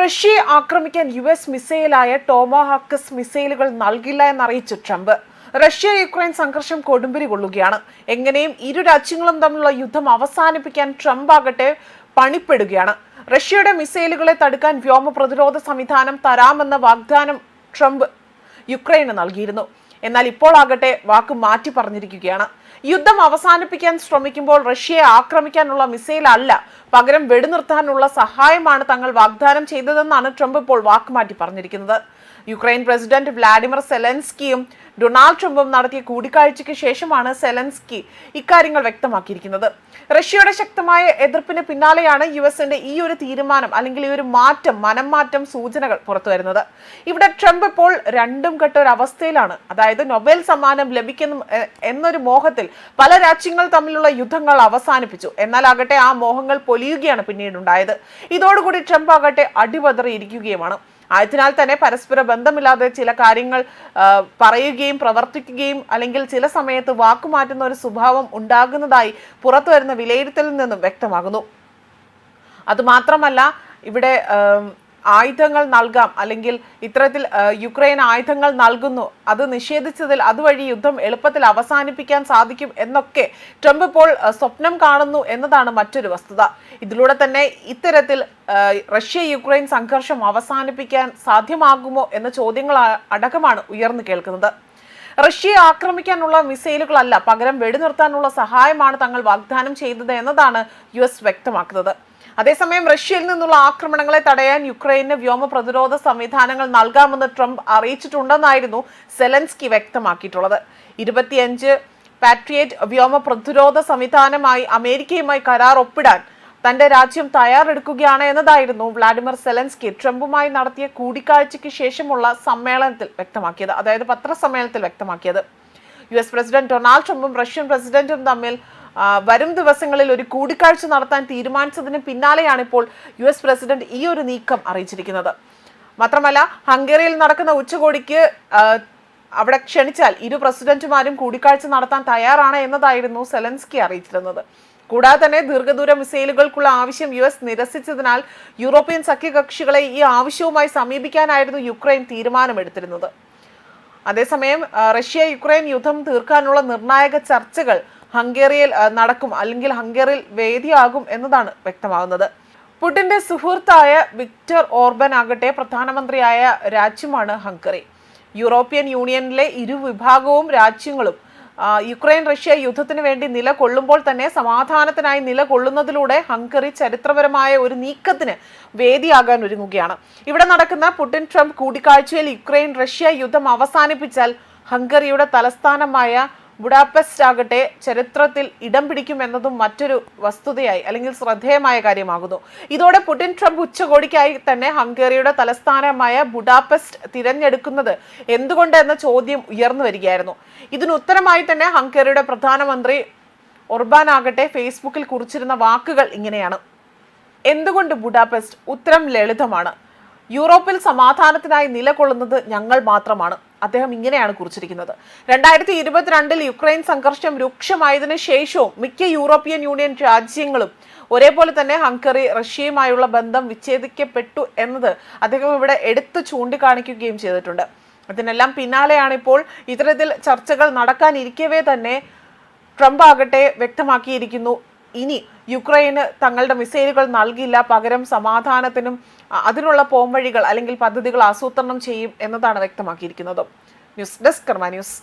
റഷ്യയെ ആക്രമിക്കാൻ U S മിസൈലായ ടോമാഹാക്കസ് മിസൈലുകൾ നൽകില്ല എന്നറിയിച്ചു ട്രംപ്. റഷ്യ യുക്രൈൻ സംഘർഷം കൊടുമ്പിരി കൊള്ളുകയാണ്. എങ്ങനെയും ഇരു രാജ്യങ്ങളും തമ്മിലുള്ള യുദ്ധം അവസാനിപ്പിക്കാൻ ട്രംപ് ആകട്ടെ പണിപ്പെടുകയാണ്. റഷ്യയുടെ മിസൈലുകളെ തടുക്കാൻ വ്യോമ പ്രതിരോധ സംവിധാനം തരാമെന്ന വാഗ്ദാനം ട്രംപ് യുക്രൈന് നൽകിയിരുന്നു. എന്നാൽ ഇപ്പോൾ ആകട്ടെ വാക്ക് മാറ്റി പറഞ്ഞിരിക്കുകയാണ്. യുദ്ധം അവസാനിപ്പിക്കാൻ ശ്രമിക്കുമ്പോൾ റഷ്യയെ ആക്രമിക്കാനുള്ള മിസൈൽ അല്ല പകരം വെടിനിർത്താനുള്ള സഹായമാണ് തങ്ങൾ വാഗ്ദാനം ചെയ്തതെന്നാണ് ട്രംപ് ഇപ്പോൾ വാക്കുമാറ്റി പറഞ്ഞിരിക്കുന്നത്. യുക്രൈൻ പ്രസിഡന്റ് വ്ളാഡിമിർ സെലൻസ്കിയും ഡൊണാൾഡ് ട്രംപും നടത്തിയ കൂടിക്കാഴ്ചയ്ക്ക് ശേഷമാണ് സെലൻസ്കി ഇക്കാര്യങ്ങൾ വ്യക്തമാക്കിയിരിക്കുന്നത്. റഷ്യയുടെ ശക്തമായ എതിർപ്പിന് പിന്നാലെയാണ് യു എസിന്റെ ഈ ഒരു തീരുമാനം അല്ലെങ്കിൽ ഈ ഒരു മാറ്റം മനം മാറ്റം സൂചനകൾ പുറത്തുവരുന്നത്. ഇവിടെ ട്രംപ് ഇപ്പോൾ രണ്ടും കെട്ട ഒരു അവസ്ഥയിലാണ്. അതായത് നൊബേൽ സമ്മാനം ലഭിക്കുന്നു എന്നൊരു മോഹത്തിൽ പല രാജ്യങ്ങൾ തമ്മിലുള്ള യുദ്ധങ്ങൾ അവസാനിപ്പിച്ചു. എന്നാൽ ആകട്ടെ ആ മോഹങ്ങൾ പൊലിയുകയാണ് പിന്നീടുണ്ടായത്. ഇതോടുകൂടി ട്രംപ് ആകട്ടെ അടിപതറിയിരിക്കുകയുമാണ് ആയതിനാൽ തന്നെ പരസ്പര ബന്ധമില്ലാതെ ചില കാര്യങ്ങൾ പറയുകയും പ്രവർത്തിക്കുകയും അല്ലെങ്കിൽ ചില സമയത്ത് വാക്കുമാറ്റുന്ന ഒരു സ്വഭാവം ഉണ്ടാകുന്നതായി പുറത്തുവരുന്ന വിലയിരുത്തലിൽ നിന്നും വ്യക്തമാകുന്നു. അതുമാത്രമല്ല ഇവിടെ ആയുധങ്ങൾ നൽകാം. അല്ലെങ്കിൽ ഇത്തരത്തിൽ യുക്രൈൻ ആയുധങ്ങൾ നൽകുന്നു. അത് നിഷേധിച്ചതിൽ അതുവഴി യുദ്ധം എളുപ്പത്തിൽ അവസാനിപ്പിക്കാൻ സാധിക്കും എന്നൊക്കെ ട്രംപ് ഇപ്പോൾ സ്വപ്നം കാണുന്നു എന്നതാണ് മറ്റൊരു വസ്തുത. ഇതിലൂടെ തന്നെ ഇത്തരത്തിൽ റഷ്യ യുക്രൈൻ സംഘർഷം അവസാനിപ്പിക്കാൻ സാധ്യമാകുമോ എന്ന ചോദ്യങ്ങൾ അടക്കമാണ് ഉയർന്നു കേൾക്കുന്നത്. റഷ്യയെ ആക്രമിക്കാനുള്ള മിസൈലുകളല്ല പകരം വെടിനിർത്താനുള്ള സഹായമാണ് തങ്ങൾ വാഗ്ദാനം ചെയ്തത് എന്നതാണ് യു വ്യക്തമാക്കുന്നത്. അതേസമയം റഷ്യയിൽ നിന്നുള്ള ആക്രമണങ്ങളെ തടയാൻ യുക്രൈന് വ്യോമ പ്രതിരോധ സംവിധാനങ്ങൾ നൽകാമെന്ന് ട്രംപ് അറിയിച്ചിട്ടുണ്ടെന്നായിരുന്നു സെലൻസ്കി വ്യക്തമാക്കിയിട്ടുള്ളത്. ഇരുപത്തിയഞ്ച് പാട്രിയേറ്റ് വ്യോമ പ്രതിരോധ സംവിധാനമായി അമേരിക്കയുമായി കരാർ ഒപ്പിടാൻ തന്റെ രാജ്യം തയ്യാറെടുക്കുകയാണ് എന്നതായിരുന്നു വ്ളാഡിമിർ സെലൻസ്കി ട്രംപുമായി നടത്തിയ കൂടിക്കാഴ്ചയ്ക്ക് ശേഷമുള്ള സമ്മേളനത്തിൽ വ്യക്തമാക്കിയത് അതായത് പത്രസമ്മേളനത്തിൽ വ്യക്തമാക്കിയത്. യു എസ് പ്രസിഡന്റ് ഡൊണാൾഡ് ട്രംപും റഷ്യൻ പ്രസിഡന്റും തമ്മിൽ വരും ദിവസങ്ങളിൽ ഒരു കൂടിക്കാഴ്ച നടത്താൻ തീരുമാനിച്ചതിന് പിന്നാലെയാണ് ഇപ്പോൾ യു എസ് പ്രസിഡന്റ് ഈ ഒരു നീക്കം അറിയിച്ചിരിക്കുന്നത്. മാത്രമല്ല ഹംഗേറിയിൽ നടക്കുന്ന ഉച്ചകോടിക്ക് അവിടെ ക്ഷണിച്ചാൽ ഇരു പ്രസിഡന്റുമാരും കൂടിക്കാഴ്ച നടത്താൻ തയ്യാറാണ് എന്നതായിരുന്നു സെലൻസ്കി അറിയിച്ചിരുന്നത്. കൂടാതെ തന്നെ ദീർഘദൂര മിസൈലുകൾക്കുള്ള ആവശ്യം യു എസ് നിരസിച്ചതിനാൽ യൂറോപ്യൻ സഖ്യകക്ഷികളെ ഈ ആവശ്യവുമായി സമീപിക്കാനായിരുന്നു യുക്രൈൻ തീരുമാനമെടുത്തിരുന്നത്. അതേസമയം റഷ്യ യുക്രൈൻ യുദ്ധം തീർക്കാനുള്ള നിർണായക ചർച്ചകൾ ഹംഗേറിയയിൽ നടക്കും അല്ലെങ്കിൽ ഹംഗേറിയിൽ വേദിയാകും എന്നതാണ് വ്യക്തമാകുന്നത്. പുടിന്റെ സുഹൃത്തായ വിക്ടർ ഓർബൻ ആകട്ടെ പ്രധാനമന്ത്രിയായ രാജ്യമാണ് ഹംഗറി. യൂറോപ്യൻ യൂണിയനിലെ ഇരു വിഭാഗവും രാജ്യങ്ങളും യുക്രൈൻ റഷ്യ യുദ്ധത്തിന് വേണ്ടി നിലകൊള്ളുമ്പോൾ തന്നെ സമാധാനത്തിനായി നിലകൊള്ളുന്നതിലൂടെ ഹംഗറി ചരിത്രപരമായ ഒരു നീക്കത്തിന് വേദിയാകാൻ ഒരുങ്ങുകയാണ്. ഇവിടെ നടക്കുന്ന പുടിൻ ട്രംപ് കൂടിക്കാഴ്ചയിൽ യുക്രൈൻ റഷ്യ യുദ്ധം അവസാനിപ്പിച്ചാൽ ഹംഗറിയുടെ തലസ്ഥാനമായ ബുഡാപെസ്റ്റ് ആകട്ടെ ചരിത്രത്തിൽ ഇടം പിടിക്കുമെന്നതും മറ്റൊരു വസ്തുതയായി അല്ലെങ്കിൽ ശ്രദ്ധേയമായ കാര്യമാകുന്നു. ഇതോടെ പുടിൻ ട്രംപ് ഉച്ചകോടിക്കായി തന്നെ ഹംഗേറിയുടെ തലസ്ഥാനമായ ബുഡാപെസ്റ്റ് തിരഞ്ഞെടുക്കുന്നത് എന്തുകൊണ്ട് എന്ന ചോദ്യം ഉയർന്നു വരികയായിരുന്നു. ഇതിന് ഉത്തരമായി തന്നെ ഹംഗേറിയുടെ പ്രധാനമന്ത്രി ഒർബാൻ ആകട്ടെ ഫേസ്ബുക്കിൽ കുറിച്ചിരുന്ന വാക്കുകൾ ഇങ്ങനെയാണ്. എന്തുകൊണ്ട് ബുഡാപെസ്റ്റ് ഉത്തരം ലളിതമാണ്? യൂറോപ്പിൽ സമാധാനത്തിനായി നിലകൊള്ളുന്നത് ഞങ്ങൾ മാത്രമാണ്. അദ്ദേഹം ഇങ്ങനെയാണ് കുറിച്ചിരിക്കുന്നത്. രണ്ടായിരത്തി ഇരുപത്തിരണ്ടിൽ യുക്രൈൻ സംഘർഷം രൂക്ഷമായതിനു ശേഷവും മിക്ക യൂറോപ്യൻ യൂണിയൻ രാജ്യങ്ങളും ഒരേപോലെ തന്നെ ഹംഗറി റഷ്യയുമായുള്ള ബന്ധം വിച്ഛേദിക്കപ്പെട്ടു എന്നത് അദ്ദേഹം ഇവിടെ എടുത്തു ചൂണ്ടിക്കാണിക്കുകയും ചെയ്തിട്ടുണ്ട്. അതിനെല്ലാം പിന്നാലെയാണ് ഇപ്പോൾ ഇത്തരത്തിൽ ചർച്ചകൾ നടക്കാനിരിക്കവേ തന്നെ ട്രംപ് ആകട്ടെ വ്യക്തമാക്കിയിരിക്കുന്നു. ഇനി യുക്രൈന് തങ്ങളുടെ മിസൈലുകൾ നൽകില്ല പകരം സമാധാനത്തിനും അതിനുള്ള പോംവഴികൾ അല്ലെങ്കിൽ പദ്ധതികൾ ആസൂത്രണം ചെയ്യും എന്നതാണ് വ്യക്തമാക്കിയിരിക്കുന്നത്. News desk Karma news.